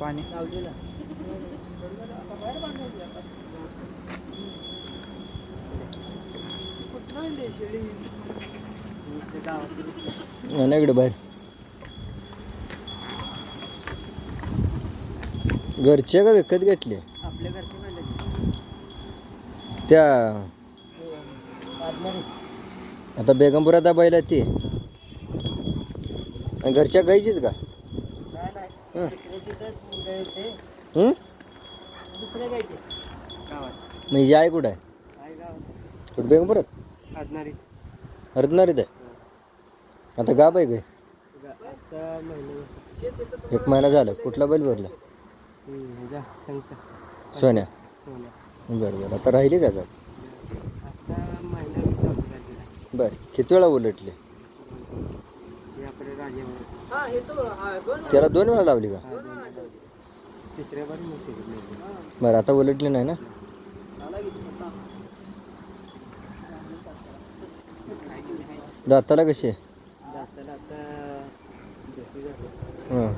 पाणी. ना इकडे बाहेर. घरचे का विकत घेतले? त्या आता बेगमपुरात बैल ती. घरच्या गाईचीच का? हं. म्हणजे आहे कुठं आहे? कुठं बेगमपुरात? आदनारी हरदनारीत आहे? आता आता महिना एक महिना झाला. कुठला बैल भरला? जा शंकचा सोन्या. सोन्या बरं बरं. आता राहिली का गाब? आता महिना चालू झालेला बरं. किती वेळा उलटले? त्याला दोन वेळा लावली का? तिसऱ्या बरं आता उलटले नाही ना? दाताला कशी आहे? हां.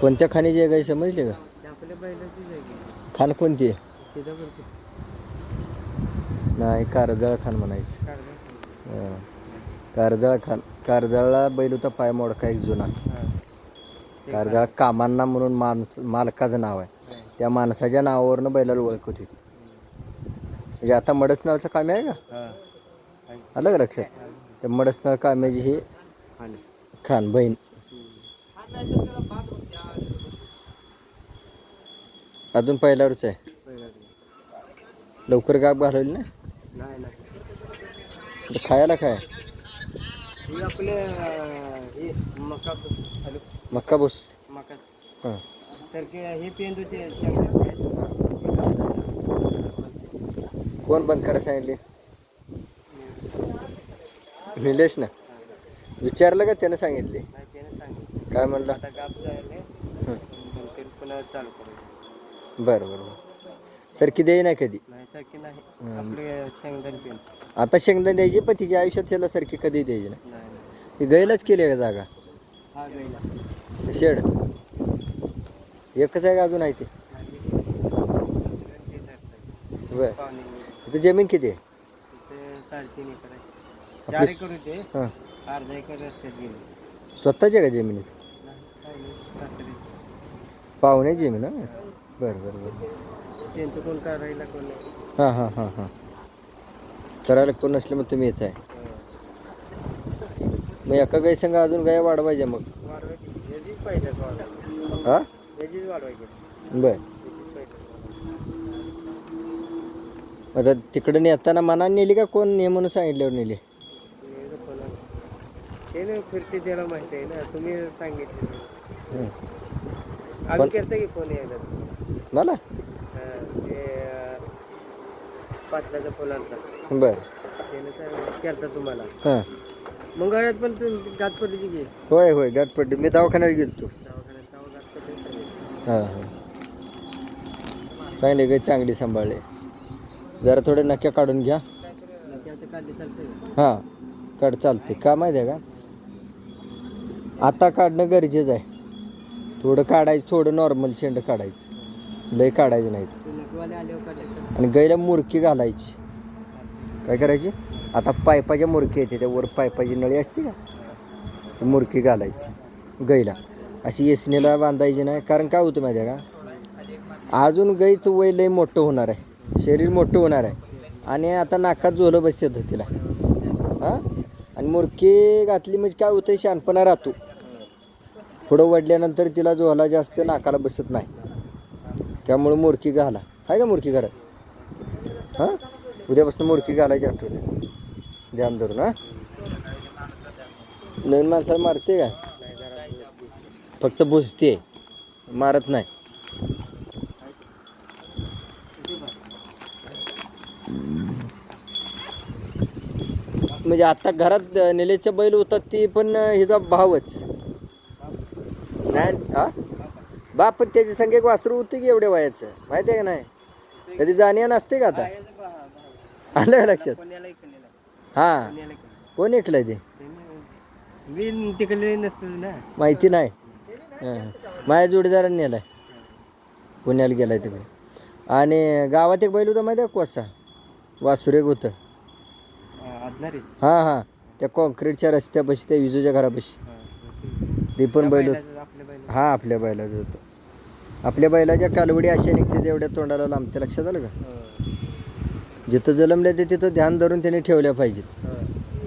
कोणत्या खाणीची आहे काही समजले का? खाण कोणती आहे? नाही कारजळ खाण म्हणायचं. हां. कारजाळ खान कारजाळला बैल होता पाय मोडका एक जुना. कारजाळ कामांना म्हणून माणस मालकाचं नाव आहे. त्या माणसाच्या नावावरनं बैलाला ओळखत होती म्हणजे आता मडसनाळचं काम आहे का? आलं का लक्षात? त्या मडसनाळ काम्याची ही खान. बहीण. अजून पहिल्यावरच आहे. लवकर गाब घालवली ना? खायला काय? हे आपले हे मका हॅलो. मक्का बोस. मका. हां. सारखे हे कोण बंद करायला सांगितले? निलेश ना? विचारलं का त्यानं सांगितले? त्याने सांगितलं. काय म्हणलं? आता गाप झाले नंतर पुन्हा चालू करायचं बरं बरं बरं. सरकी देई नाही कधी. नाही सारखे नाही. आपले शेंगदाणे पेंद आता शेंगदाणे द्यायची पण तिच्या आयुष्यात त्याला सारखी कधी द्यायची नाही. नाही ही गैलाच केली आहे का जागा? हा गैला शेड. एकच आहे का अजून आहे ते? बरं. इथं जमीन किती आहे? तिथे साडेतीन एकर आहे. चार एकर होते. हां. अर्धा एकर रस्त्यात गेले. स्वतःची आहे का जमीन इथं? नाही, काही नाही, रात्री. पाहुणे जमीन हां बरं बरं बरं. त्यांचं कोण करायला कोण नाही. हां हां हां हां. करायला कोण नसले मग तुम्ही येत आहे मग एका गाई संग अजून गाय वाढवायच्या मग. वाढवायची याचीच पाहिजे वाढवायची हां? याचीच वाढवायची बर. याचीच पाहिजे आता तिकडे नेताना मनाने नेली का कोण ने म्हणून सांगितल्यावर नेली? कोणाला? ते फिरते त्याला माहिती आहे ना तुम्ही सांगितले. अजून करता की फोन यायला? मला हा, ते अं, पाटलाचा फोन आलता. बर. त्यानं सांग- केलता तुम्हाला. हां. मंगळवारात पण तुम्ही घे होय होय गाठपट्टी. मी दवाखान्यात गेलो दवाखान्यात सांगितलं. हां हां. चांगली गाय चांगली सांभाळले. जरा थोडे नक्या काढून घ्या. आता काढली का? हां काढ चालते का माहिती आहे का? आता काढणं गरजेचं आहे. थोडं काढायचं थोडं नॉर्मल शेंड काढायचं. लय काढायचे नाहीत. आणि गाईला मुरकी घालायची. काय करायची? आता पायपाच्या मुरकी येते त्या वर पायपाची नळी असते का? ती मुरकी घालायची गाईला अशी येसणीला बांधायची नाही. कारण काय होतं माहिती आहे का? अजून गाईचं वय लय मोठं होणार आहे. शरीर मोठं होणार आहे. आणि आता नाकात झोलं बसते तिला. हां? आणि मुरकी घातली म्हणजे काय होतं शानपणा राहतो. पुढं वडल्यानंतर तिला झोला जास्त नाकाला बसत नाही. त्यामुळं मुरकी घाला. आहे का मुरकी घरात? हां? उद्यापासून मुरकी घालायची आठवण ध्यान धरून हां? नवीन माणसाला मारते का फक्त बुजते मारत नाही. म्हणजे आता घरात निलेच्या बैल होतात ती पण हिचा भावच. नाही हा? बाप पण त्याची संख्या एक वासरू होती की एवढ्या वयाचं? माहिती आहे का नाही? कधी जाणीव नसते का आता? आलं का लक्षात? हा. हां कोण ऐकलंय ते? माहिती नाही. माझ्या जोडीदारांनी नेलाय. पुण्याला गेलाय तिकडे. आणि गावात एक बैल होता माहिती आहे कोसा? वासुर एक होतं. हां हां. त्या कॉन्क्रीटच्या रस्त्यापाशी त्या विजूच्या घरापाशी. ते पण बैल होतं. हां हा आपल्या बैलाचं होतं. आपल्या बैलाच्या कालवडी अशा निघते तेवढ्या तोंडाला लांबते. लक्षात आलं का? जिथं जलमले ते तिथं ध्यान धरून त्याने ठेवल्या पाहिजेत.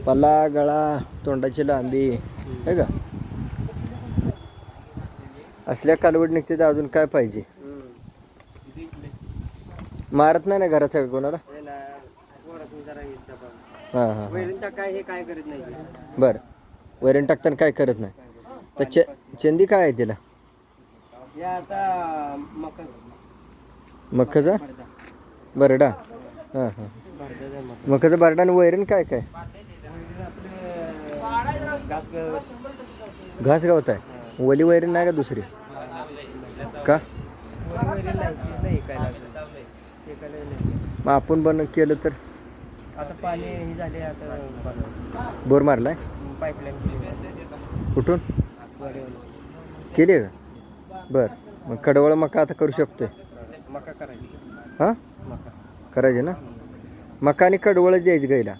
पल्ला गळा तोंडाची लांबी आहे का? असल्या कालवड निघते तर अजून काय पाहिजे? मारत नाही ना घराचा कोणाला? हां हां वैरण बरं. वैरण टाकताना काय करत नाही? तर च चंदी काय आहे तिला? या आता मकस मक्काचा बरडा. हां हां. मग मक्काचा बरडा आणि वैरण काय काय? आपलं घास घास गावत आहे. वली वैरण नाही का दुसरी? का? वैरण नाही तीच नाही काय एकाला नाही मग आपण बन केलं तर? आता पाणी हे झाले आता बनवायचं. बोर मारलाय? पाईपलाईन केली. कुठून. केली का? बरं. मग कडवळ मका आता करू शकतोय. मका करायची. हां? मका. करायचे ना? मका आणि कडवळच द्यायचं गाईला.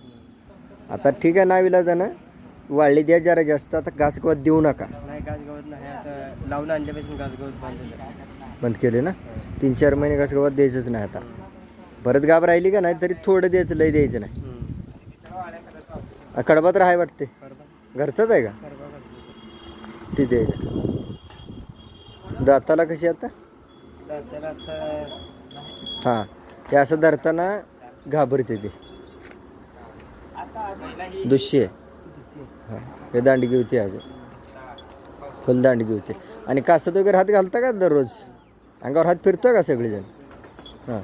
आता ठीक आहे नावीला जाणं. वाळली द्या जरा जास्त. आता घास गवत देऊ नका. नाही घास गवत नाही. आता लावून आणल्यापासून घास गवत बंद केले ना? तीन चार महिने घास गवत द्यायचंच नाही आता. परत गाब राहिली का नाही तरी थोडं द्यायचं लय द्यायचं नाही. हम्म. आ, कडबा तर आहे वाटते घरचंच आहे का. ते द्यायचं. दाताला कशी आता? हां ते असं धरताना घाबरते ते. दुसशे हां हे दांडगी होती अजून. फुल दांडगी होती आणि कासत वगैरे हात घालता का दररोज? अंगावर हात फिरतो का सगळेजण? हां.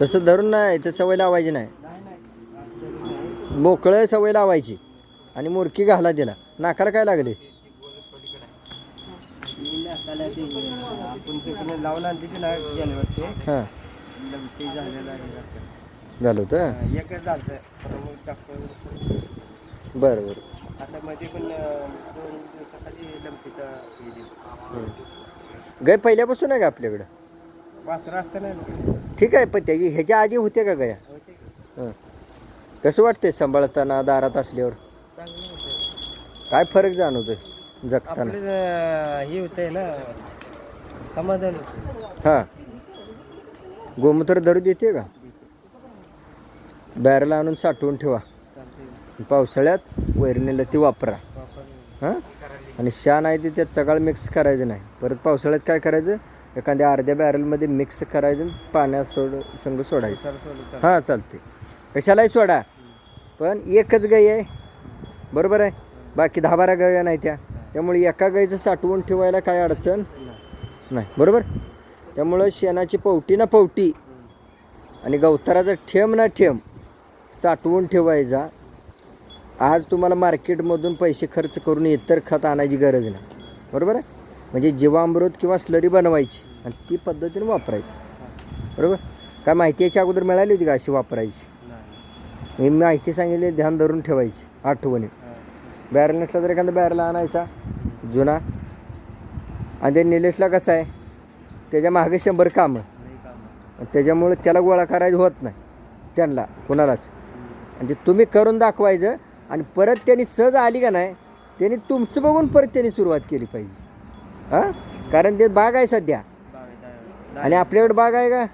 तसं धरून नाही तर सवय लावायची नाही. मोकळं सवय लावायची. आणि मुरकी घाला तिला. नाकाला काय लागले? ते आपण तिकडे हां. झालेलं आहे. झालं होतं? एकच झालं मग डॉक्टर बरं बरं. आता मध्ये पण अं, दोन दिवसाखाली लमटीचा हे दिला. गाय पहिल्यापासून आहे का आपल्याकडं? वासरं ना ठीक आहे पण त्याची ह्याच्या आधी होते का गया? होते का? हं. कसं वाटते सांभाळताना दारात असल्यावर? चांगलं होतं. काय फरक जाणवतोय? जगताना. आपलं अं, हे होतंय ना समाधान. हां. गोमूत्र धरू देते का? बॅरला आणून साठवून ठेवा. पावसाळ्यात वैरणीला ती वापरा. हां? आणि शान आहे ते त्यात सगळं मिक्स करायचं नाही. परत पावसाळ्यात काय करायचं? एखाद्या अर्ध्या बॅरलमध्ये मिक्स करायचं आणि पाण्यात सोड संग सोडायचं. हां चालते कशालाही सोडा. पण एकच गाय आहे. बरोबर आहे? बाकी दहा बारा गाया नाही त्या. त्यामुळे एका गायचं साठवून ठेवायला काय अडचण नाही. बरोबर? त्यामुळं शेणाची पवटी ना पवटी. आणि गवताराचा ठेम ना ठेम साठवून ठेवायचा. आज तुम्हाला मार्केटमधून पैसे खर्च करून इतर खत आणायची गरज नाही. बरोबर? आहे म्हणजे जीवामृत किंवा स्लरी बनवायची आणि ती पद्धतीने वापरायची. बरोबर? काय माहिती याच्या अगोदर मिळाली होती का अशी वापरायची. मी माहिती सांगितली ध्यान धरून ठेवायची आठवणी. बॅरल नसला तर एखादा बॅरल आणायचा जुना. आणि ते निलेशला कसं आहे त्याच्यामागे शंभर कामं. काम आणि त्याच्यामुळे त्याला गोळा करायचं होत नाही त्यांना कुणालाच. आणि ते तुम्ही करून दाखवायचं आणि परत त्यांनी सहज आली का नाही त्यांनी तुमचं बघून परत त्यांनी सुरुवात केली पाहिजे. हां? कारण ते बाग आहे सध्या. आणि आपल्याकडे बाग आहे का?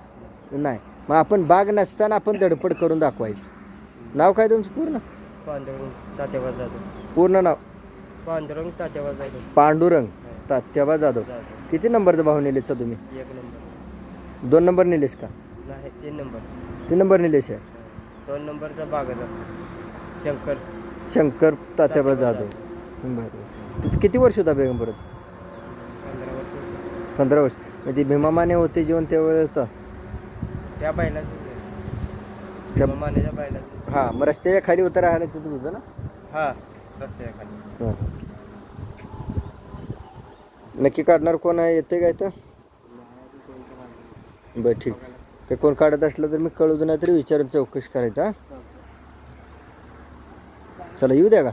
नाही. मग आपण बाग नसताना आपण धडपड करून दाखवायचं. नाव काय तुमचं पूर्ण? पांडुरंग पूर्ण नाव? पांडुरंग तात्याबा जाधव. पांडुरंग तात्याबा जाधव. जाधव. किती नंबरचा भाव निलेशचा तुम्ही? एक नंबर. दोन नंबर निलेश का? नाही तीन नंबर. तीन नंबर निलेश आहे. दोन नंबरचा बागत असतो. शंकर. शंकर तात्याबा जाधव. बरं. तिथं किती वर्ष होता बेगम परत? पंधरा वर्ष पंधरा वर्ष. ती भीमा माने होते जेवण त्यावेळेस होता? त्या बैलाचं त्या मानेच्या बैलाचं हां मग रस्त्याच्या खाली उतर राहायला तिथं होतं ना? हा. हां. नक्की काढणार कोण आहे येते काय तर बरं ठीक. काही कोण काढत असलं तर मी कळू नाही तरी विचारून चौकशी करायचं हां? चला येऊ द्या का?